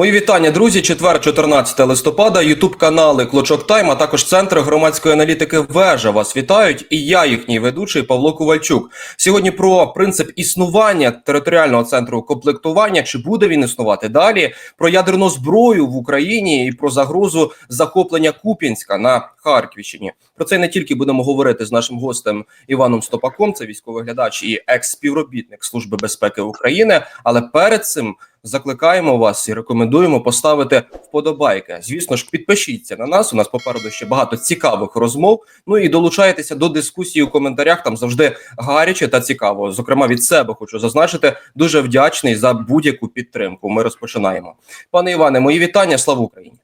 Мої вітання, друзі. Четвер, 14 листопада. Ютуб канали Клочок Тайм, а також центр громадської аналітики Вежа вас вітають. І я, їхній ведучий Павло Ковальчук. Сьогодні про принцип існування територіального центру комплектування. Чи буде він існувати далі? Про ядерну зброю в Україні і про загрозу захоплення Куп'янська на Харківщині. Про це не тільки будемо говорити з нашим гостем Іваном Стопаком, це військовий глядач і екс-співробітник Служби безпеки України. Але перед цим закликаємо вас і рекомендуємо поставити вподобайки. Звісно ж, підпишіться на нас. У нас попереду ще багато цікавих розмов. Ну і долучайтеся до дискусії у коментарях. Там завжди гаряче та цікаво. Зокрема, від себе хочу зазначити, дуже вдячний за будь-яку підтримку. Ми розпочинаємо. Пане Іване, мої вітання. Слава Україні!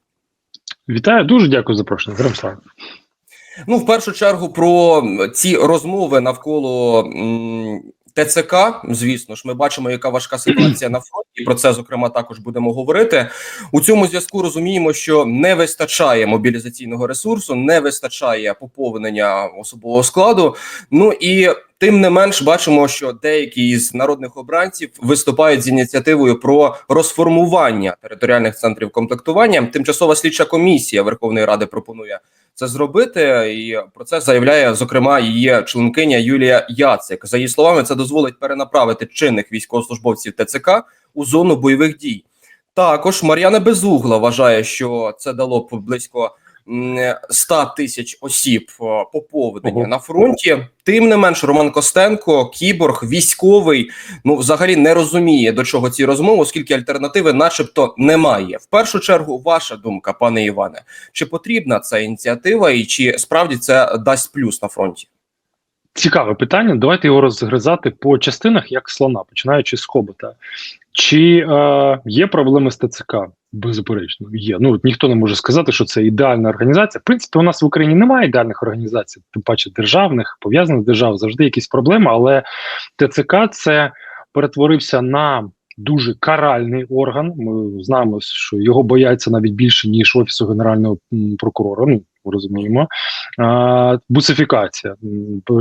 Вітаю, дуже дякую за запрошення. Героям слава. Ну, в першу чергу, про ці розмови навколо м, ТЦК. Звісно ж, ми бачимо, яка важка ситуація на фронті. і Про це зокрема також будемо говорити. У цьому зв'язку розуміємо, що не вистачає мобілізаційного ресурсу, не вистачає поповнення особового складу. Ну і тим не менш бачимо, що деякі із народних обранців виступають з ініціативою про розформування територіальних центрів комплектування. Тимчасова слідча комісія Верховної Ради пропонує це зробити, і про це заявляє зокрема її членкиня Юлія Яцик. За її словами, це дозволить перенаправити чинних військовослужбовців ТЦК у зону бойових дій. Також Мар'яна Безугла вважає, що це дало б близько 100 тисяч осіб о, поповнення Ого. на фронті. Тим не менш, Роман Костенко, кіборг, військовий, ну взагалі не розуміє до чого ці розмови, оскільки альтернативи, начебто, немає. В першу чергу, ваша думка, пане Іване, чи потрібна ця ініціатива, і чи справді це дасть плюс на фронті? Цікаве питання. Давайте його розгризати по частинах, як слона, починаючи з хобота. Чи е, є проблеми з ТЦК? Беззаперечно, є. Ну ніхто не може сказати, що це ідеальна організація. В принципі, у нас в Україні немає ідеальних організацій, тим паче державних, пов'язаних з державою, завжди якісь проблеми. Але ТЦК це перетворився на дуже каральний орган. Ми знаємо, що його бояться навіть більше ніж офісу генерального прокурора. Ну розуміємо. Бусифікація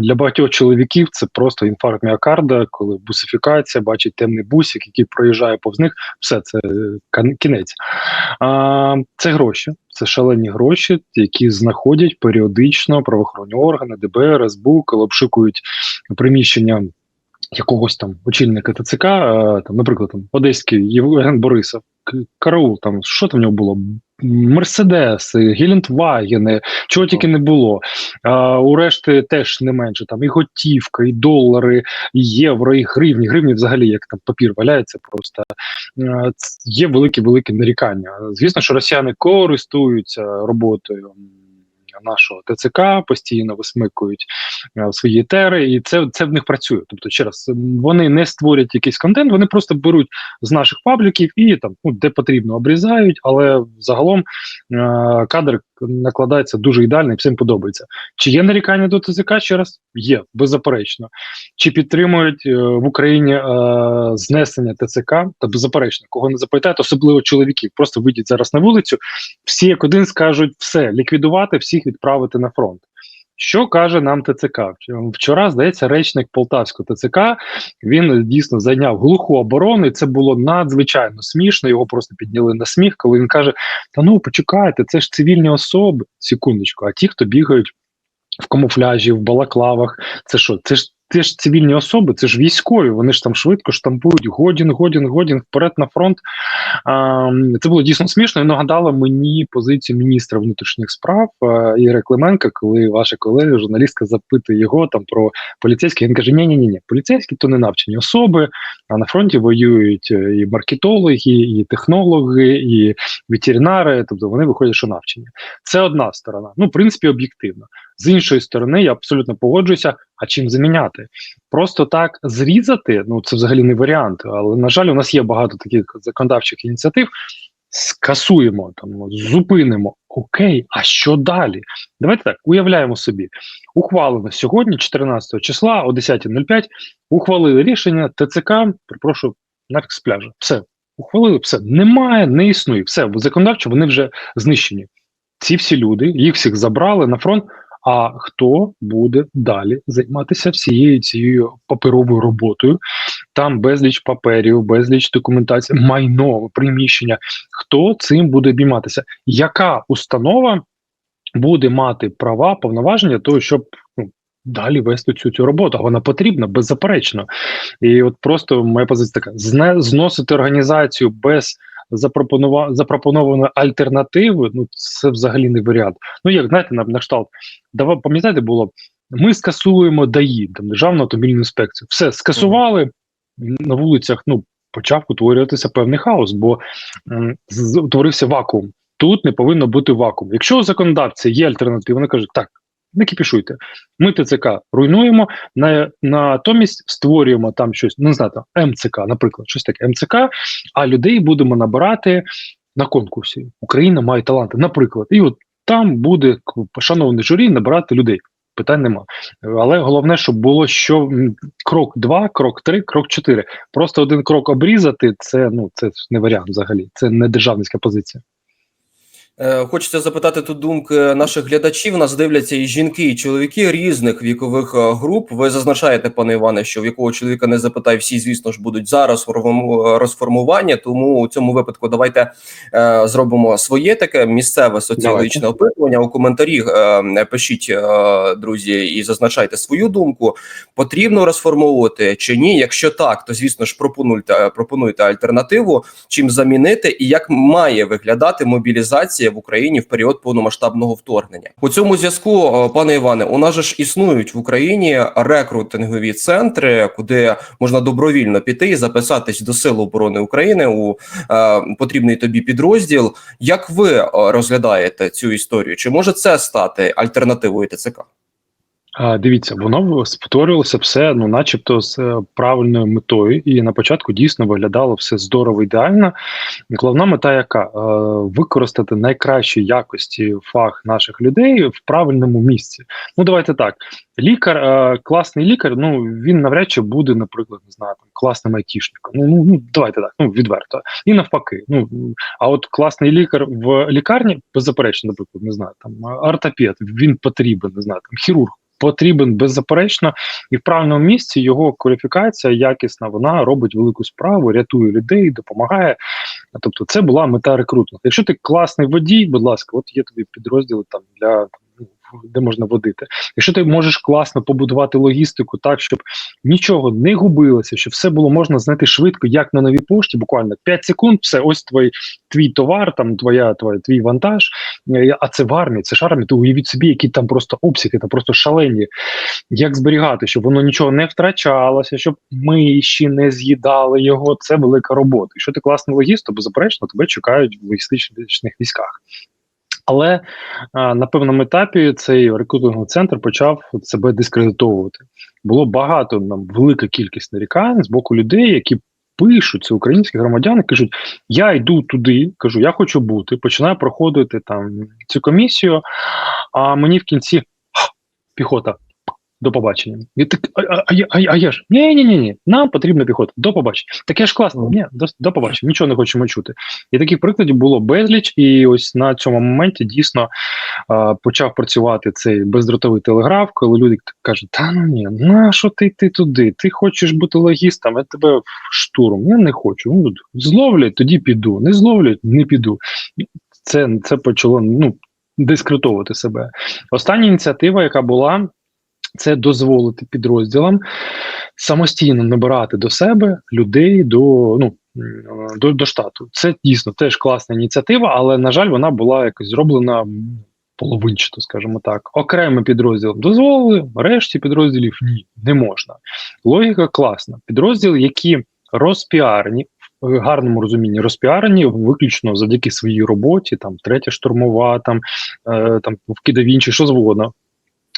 для багатьох чоловіків це просто інфаркт міокарда, коли бусифікація бачить темний бусик, який проїжджає повз них. Все це е, кінець. Це гроші, це шалені гроші, які знаходять періодично правоохоронні органи, ДБР, СБУ, коли обшукують приміщення. Якогось там очільника ТЦК, е, там, наприклад, там Одеський Євген Борисов, Караул, там що там в нього було? Мерседеси, Гелендвагени, чого тільки не було. А, у решти теж не менше. Там і готівка, і долари, і євро, і гривні. Гривні взагалі як там папір валяється. Просто Е, ц- є великі великі нарікання. Звісно, що росіяни користуються роботою. Нашого ТЦК постійно висмикують е, свої етери, і це, це в них працює. Тобто, ще раз, вони не створять якийсь контент, вони просто беруть з наших пабліків і там, ну, де потрібно, обрізають, але загалом е, кадр накладається дуже ідеально і всім подобається. Чи є нарікання до ТЦК? Ще раз є, беззаперечно. Чи підтримують е, в Україні е, знесення ТЦК? Та беззаперечно, кого не запитають, особливо чоловіків. Просто вийдіть зараз на вулицю, всі як один скажуть все, ліквідувати, всіх відправити на фронт. Що каже нам ТЦК? Вчора, здається, речник Полтавського ТЦК він дійсно зайняв глуху оборону, і це було надзвичайно смішно. Його просто підняли на сміх, коли він каже: Та ну почекайте, це ж цивільні особи. Секундочку, а ті, хто бігають в камуфляжі, в балаклавах, це що? Це ж це ж цивільні особи, це ж військові. Вони ж там швидко штампують годін, годін, годін вперед на фронт. Це було дійсно смішно і нагадало мені позицію міністра внутрішніх справ а, Ігоря Клименка, коли ваша колега, журналістка, запитує його там про поліцейських. Він каже: Ні, ні, ні, ні, поліцейські то не навчені особи. А на фронті воюють е, і маркетологи, і технологи, і ветеринари. Тобто вони виходять, що навчені. Це одна сторона. Ну, в принципі, об'єктивно. З іншої сторони, я абсолютно погоджуюся. А чим заміняти? Просто так зрізати, ну це взагалі не варіант. Але на жаль, у нас є багато таких законодавчих ініціатив. Скасуємо там, зупинимо. Окей, а що далі? Давайте так уявляємо собі. Ухвалено сьогодні, 14 числа о 10.05, ухвалили рішення ТЦК. Перепрошую, нафіг з пляжу. Все, ухвалили, все немає, не існує. Все законодавчо вони вже знищені. Ці всі люди, їх всіх забрали на фронт. А хто буде далі займатися всією цією паперовою роботою? Там безліч паперів, безліч документації, майно, приміщення. Хто цим буде обійматися? Яка установа буде мати права, повноваження того, щоб ну, далі вести цю цю роботу? Вона потрібна беззаперечно. І от просто моя позиція така: зносити організацію без запропонува запропонованої альтернативи. Ну це взагалі не варіант. Ну як знаєте, на, на кшталт, давай пам'ятаєте, було ми скасуємо ДАІ, там державну автомобільну інспекцію. Все скасували на вулицях. Ну почав утворюватися певний хаос, бо м, утворився вакуум. Тут не повинно бути вакуум. Якщо у законодавця є альтернатива, вони кажуть, так, не кіпішуйте. Ми ТЦК руйнуємо, на, натомість створюємо там щось, ну не знаю, там МЦК, наприклад, щось таке МЦК, а людей будемо набирати на конкурсі. Україна має таланти, наприклад. І от там буде шановне журі набирати людей. Питань нема. Але головне, щоб було що крок 2, крок 3, крок 4. Просто один крок обрізати це ну це не варіант взагалі. Це не державницька позиція. Е, Хочеться запитати тут думки наших глядачів. Нас дивляться і жінки, і чоловіки різних вікових е, груп. Ви зазначаєте, пане Іване, що в якого чоловіка не запитай, всі, звісно ж, будуть зараз форму- розформування. Тому у цьому випадку давайте е, зробимо своє таке місцеве соціологічне опитування. У коментарі е, пишіть, е, друзі, і зазначайте свою думку. Потрібно розформовувати чи ні? Якщо так, то звісно ж пропонуйте пропонуйте альтернативу, чим замінити, і як має виглядати мобілізація в Україні в період повномасштабного вторгнення. У цьому зв'язку, е, пане Іване, у нас же ж існують в Україні рекрутингові центри, куди можна добровільно піти і записатись до Сил оборони України у е, потрібний тобі підрозділ. Як ви е, розглядаєте цю історію? Чи може це стати альтернативою ТЦК? Дивіться, воно створювалося все, ну, начебто, з е, правильною метою, і на початку дійсно виглядало все здорово, ідеально. Головна мета, яка Е, використати найкращі якості фах наших людей в правильному місці. Ну, давайте так. Лікар, е, класний лікар, ну він навряд чи буде, наприклад, не знаю, там класним айтішником. Ну, ну, ну давайте так, ну відверто. І навпаки. Ну а от класний лікар в лікарні, беззаперечно, наприклад, не знаю, там ортопед, він потрібен, не знаю, там хірург потрібен беззаперечно, і в правильному місці його кваліфікація якісна, вона робить велику справу, рятує людей, допомагає. Тобто, це була мета рекрутингу. Якщо ти класний водій, будь ласка, от є тобі підрозділи там для. Де можна водити, якщо ти можеш класно побудувати логістику так, щоб нічого не губилося, щоб все було можна знайти швидко, як на новій пошті, буквально 5 секунд, все, ось твій твій товар, там твоя, твоя твій вантаж. Е, А це в армії, це ж армія, то уявіть собі, які там просто обсяги, там просто шалені. Як зберігати, щоб воно нічого не втрачалося, щоб миші не з'їдали його. Це велика робота. Якщо ти класний логіст, то беззаперечно тебе чекають в логістичних військах. Але на певному етапі цей рекрутинговий центр почав себе дискредитовувати. Було багато нам велика кількість нарікань з боку людей, які пишуть це українські громадяни, кажуть: я йду туди, кажу, я хочу бути, починаю проходити там цю комісію. А мені в кінці піхота. До побачення. Я так, а, а, а, а, я- ж ні, ні, ні, ні, нам потрібна піхота. До побачення. Таке ж класно. Ні, до, до побачення. Нічого не хочемо чути. І таких прикладів було безліч, і ось на цьому моменті дійсно а, почав працювати цей бездротовий телеграф, коли люди кажуть: та ну ні, на що ти йти туди? Ти хочеш бути логістом, я тебе в штурм. Я не хочу. Ну, зловлять, тоді піду. Не зловлять, не піду. Це, це почало ну, дискредитовувати себе. Остання ініціатива, яка була. Це дозволити підрозділам самостійно набирати до себе людей до ну до, до штату. Це дійсно теж класна ініціатива, але на жаль, вона була якось зроблена половинчато, скажімо так. Окремим підрозділам дозволили, решті підрозділів ні, не можна. Логіка класна. Підрозділи, які розпіарені. В гарному розумінні розпіарені виключно завдяки своїй роботі, там третя штурмова, там е, там вкида в інші, що завгодно.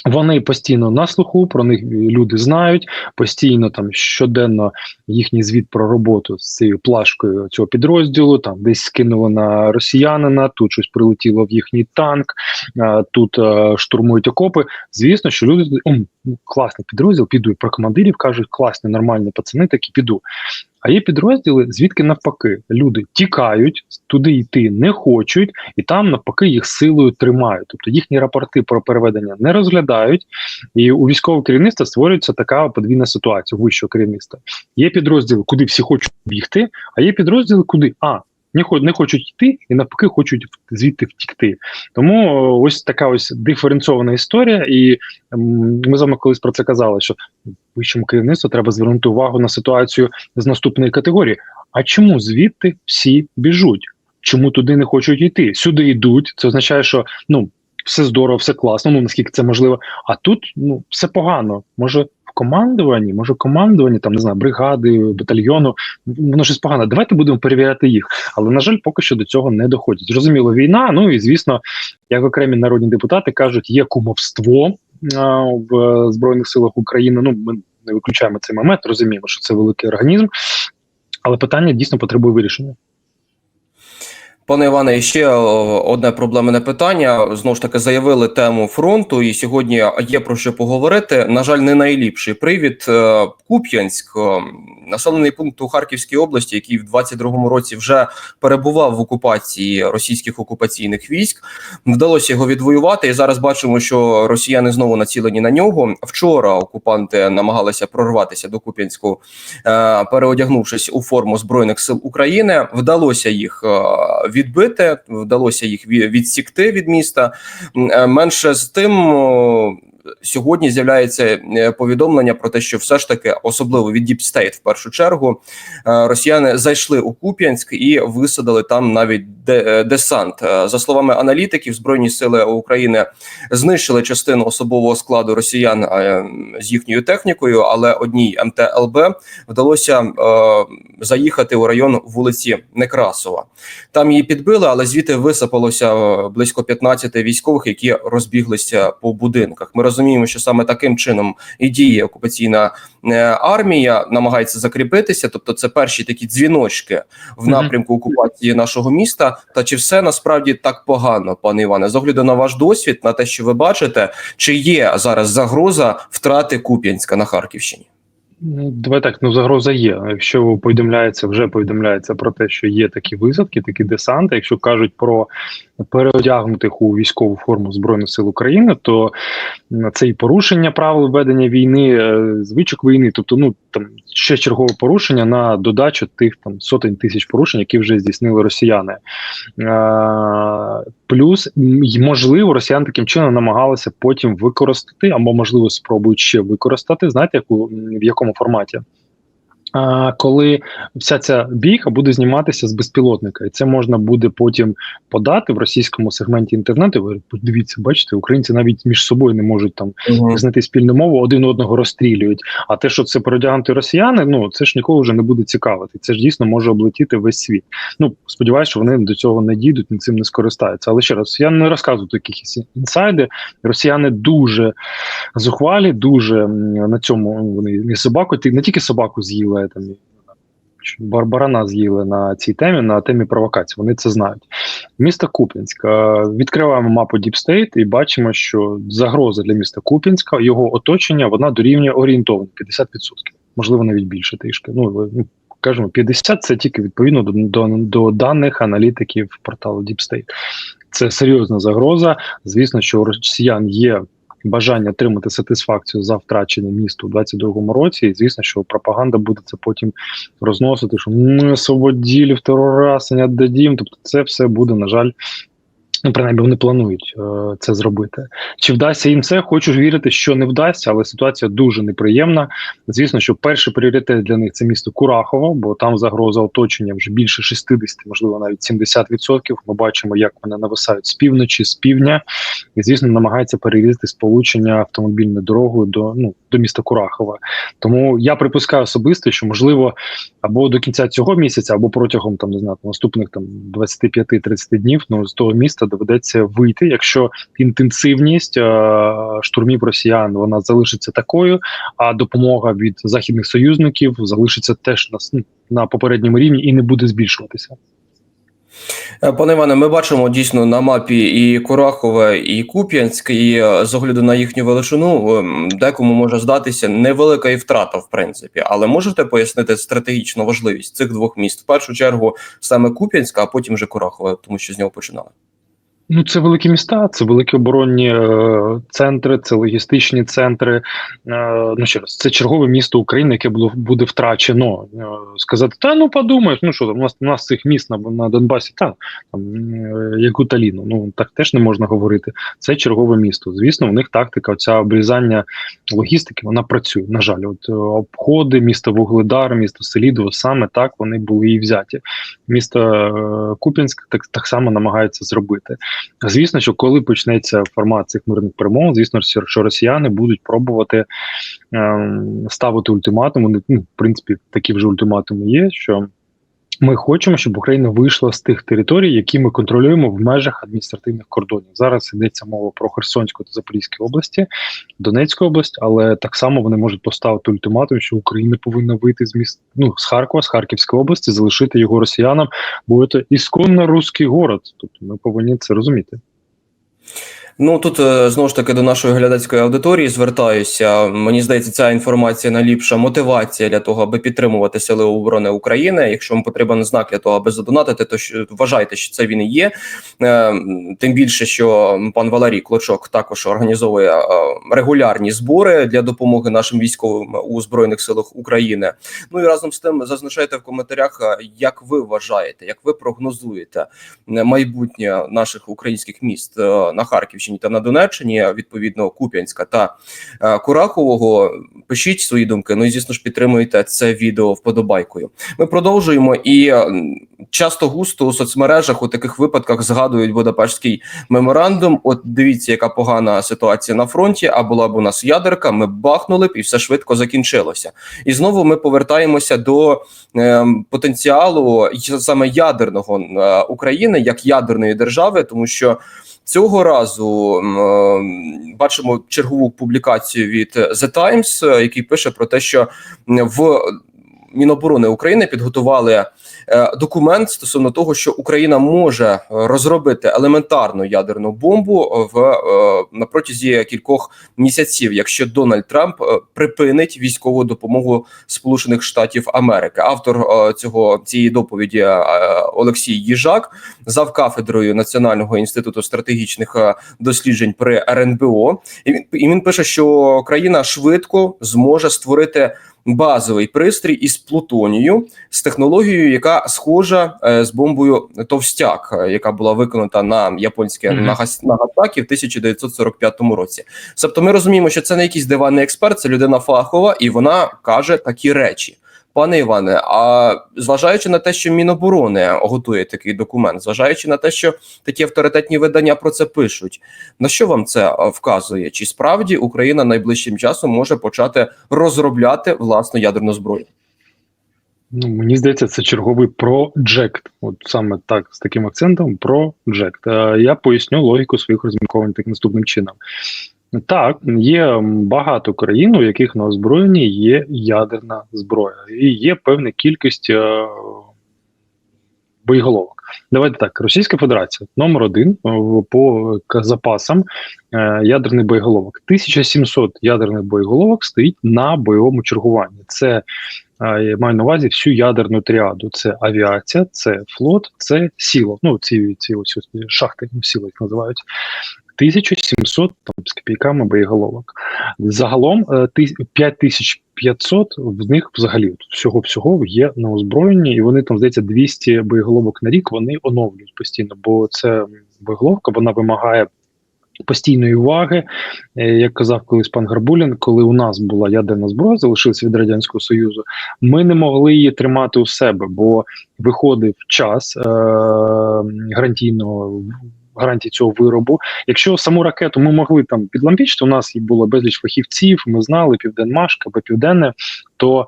Вони постійно на слуху, про них люди знають, постійно там щоденно їхній звіт про роботу з цією плашкою цього підрозділу, там десь скинули на росіянина, тут щось прилетіло в їхній танк, тут штурмують окопи. Звісно, що люди «М, ну, класний підрозділ, піду про командирів кажуть, класні, нормальні пацани, такі піду. А є підрозділи, звідки навпаки люди тікають, туди йти не хочуть, і там навпаки їх силою тримають. Тобто їхні рапорти про переведення не розглядають, і у військового керівництва створюється така подвійна ситуація вищого керівництва. Є підрозділи, куди всі хочуть бігти, а є підрозділи, куди а не хочуть йти і навпаки хочуть звідти втікти. Тому ось така ось диференцована історія. І ми з вами колись про це казали, що вищому керівництву треба звернути увагу на ситуацію з наступної категорії. А чому звідти всі біжуть? Чому туди не хочуть йти? Сюди йдуть. Це означає, що ну все здорово, все класно. Ну наскільки це можливо. А тут ну все погано. Може командуванні, може в командуванні там не знаю, бригади, батальйону. Воно щось погано. Давайте будемо перевіряти їх. Але на жаль, поки що до цього не доходять. Зрозуміло, війна. Ну і звісно, як окремі народні депутати кажуть, є кумовство а, в е, збройних силах України. Ну ми не виключаємо цей момент, розуміємо, що це великий організм, але питання дійсно потребує вирішення. Пане Іване, ще одне проблемне питання. Знову ж таки заявили тему фронту, і сьогодні є про що поговорити. На жаль, не найліпший привід. Е, Куп'янськ, е, населений пункт у Харківській області, який в 22-му році вже перебував в окупації російських окупаційних військ. Вдалося його відвоювати, і зараз бачимо, що росіяни знову націлені на нього. Вчора окупанти намагалися прорватися до Куп'янську, е, переодягнувшись у форму збройних сил України. Вдалося їх е, відбити, вдалося їх відсікти від міста. Е, Менше з тим. Сьогодні з'являється е, повідомлення про те, що все ж таки, особливо від Deep State в першу чергу, е, росіяни зайшли у Куп'янськ і висадили там навіть е, десант. За словами аналітиків, збройні сили України знищили частину особового складу росіян з їхньою технікою, але одній МТЛБ вдалося заїхати у район вулиці Некрасова. Там її підбили, але звідти висипалося близько 15 військових, які розбіглися по будинках. Ми розуміємо, що саме таким чином і діє окупаційна е, армія, намагається закріпитися. Тобто, це перші такі дзвіночки в напрямку окупації нашого міста. Та чи все насправді так погано, пане Іване? З огляду на ваш досвід, на те, що ви бачите, чи є зараз загроза втрати Куп'янська на Харківщині? Давай так, ну загроза є. Якщо повідомляється, вже повідомляється про те, що є такі висадки, такі десанти. Якщо кажуть про переодягнутих у військову форму збройних сил України, то це і порушення правил ведення війни, е, звичок війни, тобто, ну там ще чергове порушення на додачу тих там сотень тисяч порушень, які вже здійснили росіяни. Е, Плюс можливо, росіяни таким чином намагалися потім використати, або можливо спробують ще використати. Знаєте, яку в якому форматі? Коли вся ця бійка буде зніматися з безпілотника, і це можна буде потім подати в російському сегменті інтернету. Ви подивіться, бачите, українці навіть між собою не можуть там знайти спільну мову, один одного розстрілюють. А те, що це переодягнуті росіяни, ну це ж нікого вже не буде цікавити. Це ж дійсно може облетіти весь світ. Ну сподіваюся, що вони до цього не дійдуть, ні цим не скористаються. Але ще раз, я не розказую якісь інсайди. Росіяни дуже зухвалі, дуже на цьому вони не собаку, не тільки собаку з'їли там. і, чи бар- барана з'їли на цій темі, на темі провокацій. Вони це знають. Місто Куп'янськ. Е, Відкриваємо мапу State і бачимо, що загроза для міста Куп'янська, його оточення, вона дорівнює орієнтовно 50%. Можливо, навіть більше трішки. Ну, ну, кажемо, 50 це тільки відповідно до, до, до даних аналітиків порталу Deep State. Це серйозна загроза. Звісно, що у росіян є бажання отримати сатисфакцію за втрачене місто у 22-му році. І звісно, що пропаганда буде це потім розносити, що ми освободили второй раз, не віддадим. Тобто, це все буде, на жаль. Ну, принаймні, вони планують е, це зробити. Чи вдасться їм це? Хочу вірити, що не вдасться, але ситуація дуже неприємна. Звісно, що перший пріоритет для них це місто Курахово, бо там загроза оточення вже більше 60, можливо, навіть 70%. Ми бачимо, як вони нависають з півночі, з півдня, і звісно, намагаються перерізати сполучення автомобільною дорогою до ну до міста Курахова. Тому я припускаю особисто, що можливо або до кінця цього місяця, або протягом там не знаю, наступних там 25-30 днів, ну з того міста доведеться вийти, якщо інтенсивність е, штурмів росіян вона залишиться такою, а допомога від західних союзників залишиться теж на, на попередньому рівні і не буде збільшуватися. Е, Пане Іване, ми бачимо дійсно на мапі і Курахове, і Куп'янськ, і е, з огляду на їхню величину, декому може здатися невелика і втрата, в принципі. Але можете пояснити стратегічну важливість цих двох міст? В першу чергу саме Куп'янська, а потім вже Курахове, тому що з нього починали. Ну, це великі міста, це великі оборонні е, центри, це логістичні центри. Е, ну ще раз, це чергове місто України, яке було буде втрачено. Е, сказати, та ну подумаєш, ну що там у нас у нас цих міст на, на Донбасі, та там е, у Таліну. Ну так теж не можна говорити. Це чергове місто. Звісно, у них тактика, оця обрізання логістики, вона працює. На жаль, от е, обходи, місто Вугледар, місто Селідово, саме так вони були і взяті. Місто е, Куп'янськ так, так само намагається зробити. Звісно, що коли почнеться формат цих мирних перемовин, звісно, що росіяни будуть пробувати ем, ставити ультиматум. Вони, ну, в принципі, такі вже ультиматуми є. Що ми хочемо, щоб Україна вийшла з тих територій, які ми контролюємо в межах адміністративних кордонів. Зараз йдеться мова про Херсонську та Запорізьку області, Донецьку область, але так само вони можуть поставити ультиматум, що Україна повинна вийти з міст ну з Харкова, з Харківської області, залишити його росіянам, бо це ісконно русський город. Тобто ми повинні це розуміти. Ну тут е, знову ж таки до нашої глядацької аудиторії звертаюся. Мені здається, ця інформація найліпша мотивація для того, аби підтримувати сили оборони України. Якщо вам потрібен знак для того, аби задонатити, то вважайте, що це він і є. Е, Тим більше, що пан Валерій Клочок також організовує е, регулярні збори для допомоги нашим військовим у збройних силах України. Ну і разом з тим зазначайте в коментарях, як ви вважаєте, як ви прогнозуєте майбутнє наших українських міст на Харківщині та на Донеччині, відповідно Куп'янська та е, Курахового. Пишіть свої думки. Ну і звісно ж підтримуйте це відео вподобайкою. Ми продовжуємо і е, часто густо у соцмережах у таких випадках згадують Будапештський меморандум. От дивіться, яка погана ситуація на фронті. А була б у нас ядерка, ми бахнули б і все швидко закінчилося. І знову ми повертаємося до е, потенціалу саме ядерного е, України як ядерної держави, тому що. Цього разу е, бачимо чергову публікацію від The Times, е, який пише про те, що в Міноборони України підготували е, документ стосовно того, що Україна може розробити елементарну ядерну бомбу в е, на протязі кількох місяців, якщо Дональд Трамп е, припинить військову допомогу Сполучених Штатів Америки. Автор цього цієї доповіді Олексій Їжак, зав кафедрою Національного інституту стратегічних досліджень при РНБО. І він і він пише, що країна швидко зможе створити базовий пристрій із плутонію з технологією, яка схожа е, з бомбою Товстяк, е, яка була виконана на японське Мгм. Нагас- Нагасакі в 1945 році. Тобто, ми розуміємо, що це не якийсь диванний експерт, це людина фахова, і вона каже такі речі. Пане Іване, а зважаючи на те, що Міноборони готує такий документ, зважаючи на те, що такі авторитетні видання про це пишуть, на що вам це вказує? Чи справді Україна найближчим часом може почати розробляти власну ядерну зброю? Ну, мені здається, це черговий проджект. От саме так, з таким акцентом проджект. Е, Я поясню логіку своїх розмірковань так наступним чином. Так, є багато країн, у яких на озброєнні є ядерна зброя, і є певна кількість е, боєголовок. Давайте так: Російська Федерація номер один е, по запасам е, ядерних боєголовок. 1700 ядерних боєголовок стоїть на бойовому чергуванні. Це Я маю на увазі всю ядерну тріаду: це авіація, це флот, це сіло. Ну ці ці ось ось шахти, ну, сіло їх називають. 1700 там, з копійками боєголовок. Загалом е, ти- 5500 в них взагалі всього всього є на озброєнні, і вони там здається 200 боєголовок на рік. Вони оновлюють постійно, бо це боєголовка, вона вимагає. Постійної уваги, Е, як казав колись пан Гарбулін, коли у нас була ядерна зброя, залишилась від радянського союзу, ми не могли її тримати у себе, бо виходив час е- гарантійного гарантії цього виробу. Якщо саму ракету ми могли там підлампічити, у нас було безліч фахівців, ми знали Південмаш, або Південне, то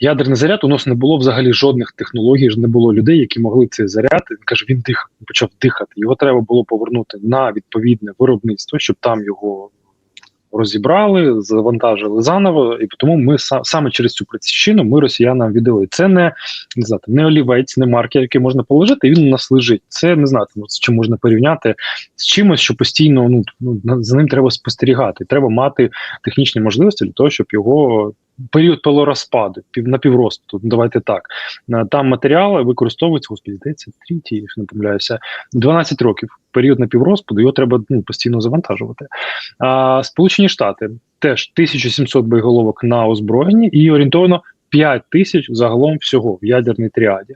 ядерний заряд у нас не було взагалі жодних технологій, не було людей, які могли цей заряд. Він каже, він дихав, почав дихати. Його треба було повернути на відповідне виробництво, щоб там його розібрали, завантажили заново, і тому ми саме через цю причину ми росіянам віддали. Це не не знати, не олівець, не маркер, який можна положити, він у нас лежить. Це не знати, з чим можна порівняти з чимось, що постійно ну, ну за ним треба спостерігати. Треба мати технічні можливості для того, щоб його. Період полурозпаду, пів на півросту. ну, Давайте так. Е, Там матеріали використовуються, господи, здається, третій, якщо не помиляюся, 12 років. Період на піврозпаду, його треба ну, постійно завантажувати. А Сполучені Штати теж 1700 боєголовок на озброєнні і орієнтовно 5 тисяч загалом всього в ядерній тріаді.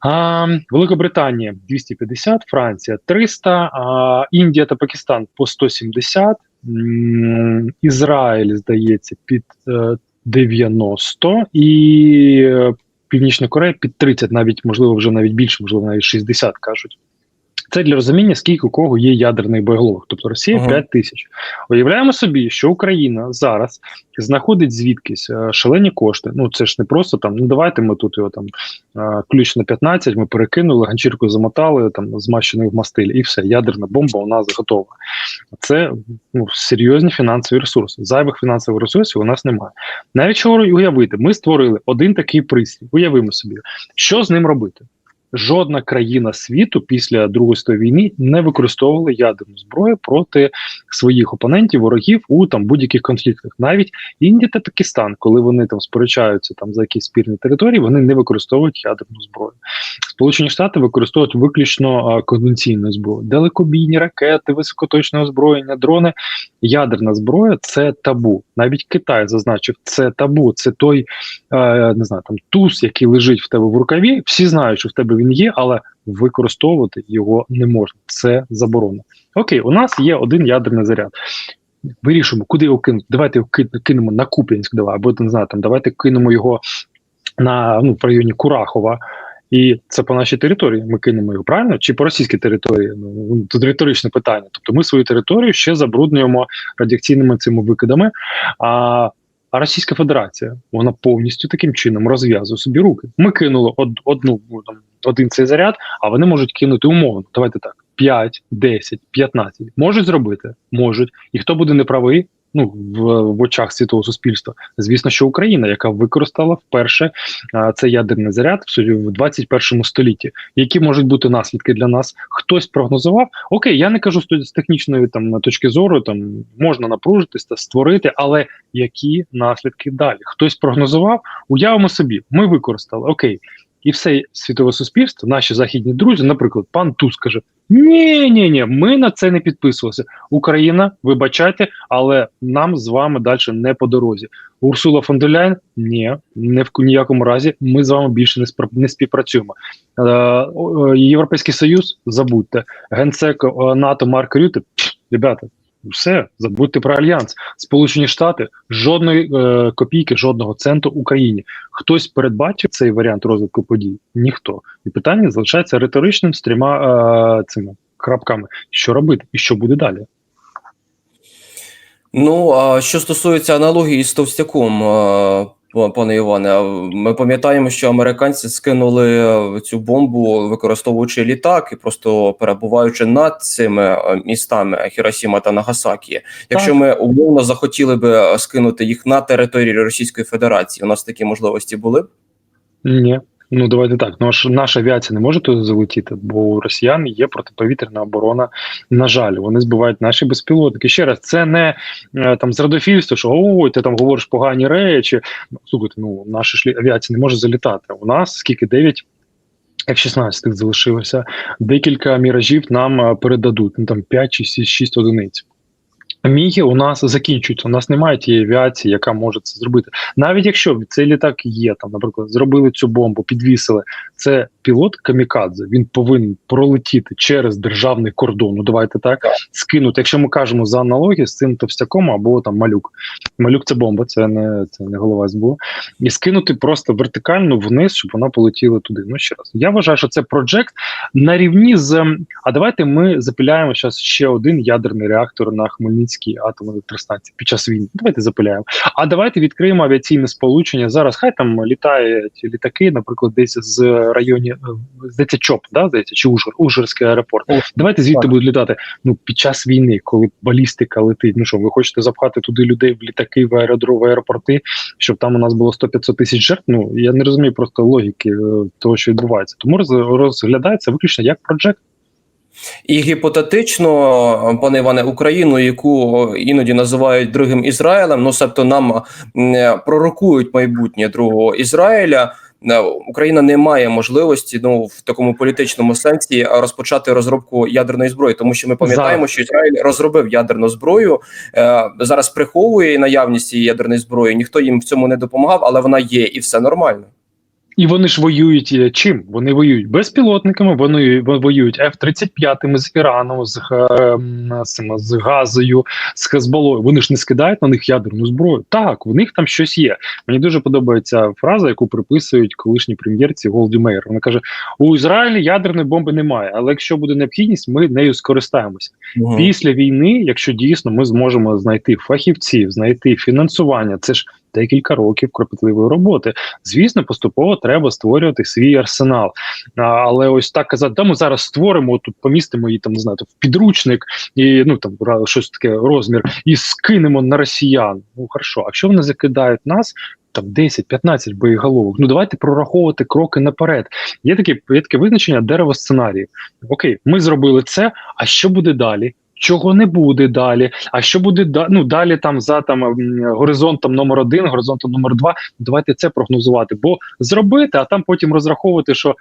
А, Великобританія 250, Франція 300, а, Індія та Пакистан по 170, м, Ізраїль, здається, під е, 90 і е, Північна Корея під 30, навіть можливо, вже навіть більше, можливо, навіть 60 кажуть. Це для розуміння, скільки у кого є ядерний боєголовок. Тобто Росія Ага. 5 тисяч. Уявляємо собі, що Україна зараз знаходить звідкись е, шалені кошти. Ну це ж не просто там. Ну давайте ми тут його там е, ключ на 15, Ми перекинули, ганчірку замотали, там змащений в мастилі, і все. Ядерна бомба у нас готова. Це ну серйозні фінансові ресурси. Зайвих фінансових ресурсів у нас немає. Навіть чого уявити, ми створили один такий пристрій. Уявимо собі, що з ним робити. Жодна країна світу після Другої світової війни не використовувала ядерну зброю проти своїх опонентів, ворогів у там будь-яких конфліктах. Навіть Індія та Пакистан, коли вони там сперечаються там за якісь спірні території, вони не використовують ядерну зброю. Сполучені Штати використовують виключно конвенційну зброю, далекобійні ракети, високоточне озброєння, дрони. Ядерна зброя це табу. Навіть Китай зазначив, це табу. Це той е, не знаю, там туз, який лежить в тебе в рукаві. Всі знають, що в тебе він є, але використовувати його не можна. Це заборонено. Окей, у нас є один ядерний заряд. Вирішимо, куди його кинути. Давайте його кинемо на Куп'янськ, давай, або не знаю, там давайте кинемо його на ну в районі Курахова. І це по нашій території. Ми кинемо його правильно чи по російській території? Ну тут риторичне питання. Тобто, ми свою територію ще забруднюємо радіаційними цими викидами. А а Російська Федерація вона повністю таким чином розв'язує собі руки. Ми кинули од, одну ну, там, один цей заряд, а вони можуть кинути умовно. Давайте так: 5, 10, 15. Можуть зробити, можуть. І хто буде неправий? Ну в, в очах світового суспільства, звісно, що Україна, яка використала вперше а, цей ядерний заряд в суді в 21 столітті. Які можуть бути наслідки для нас? Хтось прогнозував? Окей, я не кажу з технічної там точки зору, там можна напружитись та створити, але які наслідки далі? Хтось прогнозував? Уявимо собі, ми використали окей. І все світове суспільство, наші західні друзі, наприклад, пан Туз каже: ні, ні, ні, ми на це не підписувалися. Україна, вибачайте, але нам з вами далі не по дорозі. Урсула фон дер Ляйн, ні, не в ніякому разі. Ми з вами більше не не співпрацюємо. Е, Європейський Союз, забудьте, генсек е, НАТО Марк Рюте, ребята. Все, забудьте про альянс. Сполучені Штати жодної е, копійки, жодного центу Україні. Хтось передбачив цей варіант розвитку подій? Ніхто. І питання залишається риторичним з трьома е, цими крапками: що робити і що буде далі. Ну а що стосується аналогії з Товстяком, е, пане Іване, ми пам'ятаємо, що американці скинули е, цю бомбу, використовуючи літак і просто перебуваючи над цими е, містами Хіросіма та Нагасакі. Якщо Так. ми умовно захотіли би е, скинути їх на території Російської Федерації, у нас такі можливості були б? Ні. Ну давайте так. Ж наша авіація не може туди залетіти, бо у росіян є протиповітряна оборона. На жаль, вони збивають наші безпілотники. Ще раз, це не е, там зрадофільство, що ой, ти там говориш погані речі. Ну, Слухайте, ну наша ж авіація не може залітати. У нас скільки 9 F-16 залишилося. Декілька міражів нам е, передадуть. Ну там 5 чи 6 одиниць. Міги у нас закінчуються. У нас немає тієї авіації, яка може це зробити. Навіть якщо цей літак є, там, наприклад, зробили цю бомбу, підвісили. Це пілот камікадзе. Він повинен пролетіти через державний кордон. Ну давайте так скинути. Якщо ми кажемо за аналогію з цим товстяком або там малюк. Малюк це бомба, це не це не голова СБУ. І скинути просто вертикально вниз, щоб вона полетіла туди. Ну ще раз. Я вважаю, що це проджект на рівні з. А давайте ми запиляємо зараз ще один ядерний реактор на Хмельницькій атомній електростанції під час війни. Давайте запиляємо. А давайте відкриємо авіаційне сполучення. Зараз хай там літають літаки, наприклад, десь з районі здається, ЧОП, да, здається, чи Ужгор, Ужгорський аеропорт. Давайте звідти будуть літати. Ну під час війни, коли балістика летить. Ну що, ви хочете запхати туди людей в літаки, в аеродром, в аеропорти, щоб там у нас було 100-500 тисяч жертв. Ну я не розумію просто логіки е, того, що відбувається. Тому розглядається виключно як проджект. І гіпотетично, пане Іване, Україну, яку іноді називають другим Ізраїлем, ну себто нам пророкують майбутнє другого Ізраїля. Україна не має можливості ну в такому політичному сенсі розпочати розробку ядерної зброї, тому що ми пам'ятаємо, що Ізраїль розробив ядерну зброю е, зараз приховує наявність цієї ядерної зброї. Ніхто їм в цьому не допомагав, але вона є, і все нормально. І вони ж воюють е, чим? Вони воюють безпілотниками, вони во- воюють F-35 з Іраном, з, е, з, з Газою, з Хезболою. Вони ж не скидають на них ядерну зброю. Так, в них там щось є. Мені дуже подобається фраза, яку приписують колишній прем'єрці Голді Мейер. Вона каже: у Ізраїлі ядерної бомби немає, але якщо буде необхідність, ми нею скористаємося. Мгм. Після війни, якщо дійсно ми зможемо знайти фахівців, знайти фінансування, це ж декілька років кропітливої роботи. Звісно, поступово треба створювати свій арсенал. Але ось так казати, да, ми зараз створимо тут, помістимо її там, не знаю, в підручник і ну там щось таке розмір, і скинемо на росіян. Ну хорошо, а якщо вони закидають нас. Там 10-15 боєголовок. Ну давайте прораховувати кроки наперед. Є таке, є таке визначення дерево сценарію. Окей, ми зробили це. А що буде далі? Чого не буде далі? А що буде ну, далі там за там горизонтом номер один, горизонтом номер два? Давайте це прогнозувати, бо зробити, а там потім розраховувати, що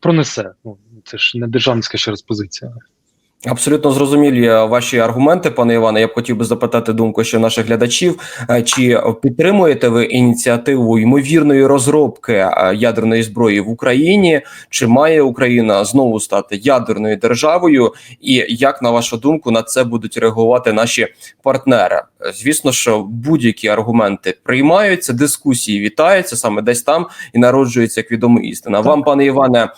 пронесе. Ну це ж не державницька ще раз позиція. Абсолютно зрозумілі е, ваші аргументи, пане Іване. Я б хотів би запитати думку ще наших глядачів. Е, Чи підтримуєте ви ініціативу ймовірної розробки е, ядерної зброї в Україні? Чи має Україна знову стати ядерною державою? І як на вашу думку на це будуть реагувати наші партнери? Звісно, що будь-які аргументи приймаються, дискусії вітаються саме десь там і народжується як відомо істина. Вам, пане Іване,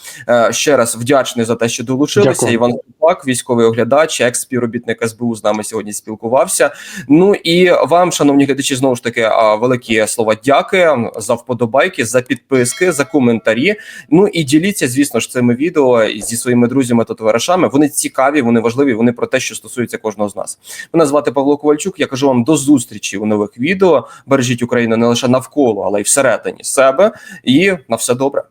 ще раз вдячний за те, що долучилися. Дякую. Іван Купак, військовий оглядач, екс-співробітник СБУ з нами сьогодні спілкувався. Ну і вам, шановні глядачі, знову ж таки, великі слова дяки за вподобайки, за підписки, за коментарі. Ну і діліться, звісно ж, цими відео зі своїми друзями та товаришами. Вони цікаві, вони важливі. Вони про те, що стосується кожного з нас. Мене звати Павло Ковальчук. Я кажу вам до зустрічі у нових відео. Бережіть Україну не лише навколо, але й всередині себе. І на все добре.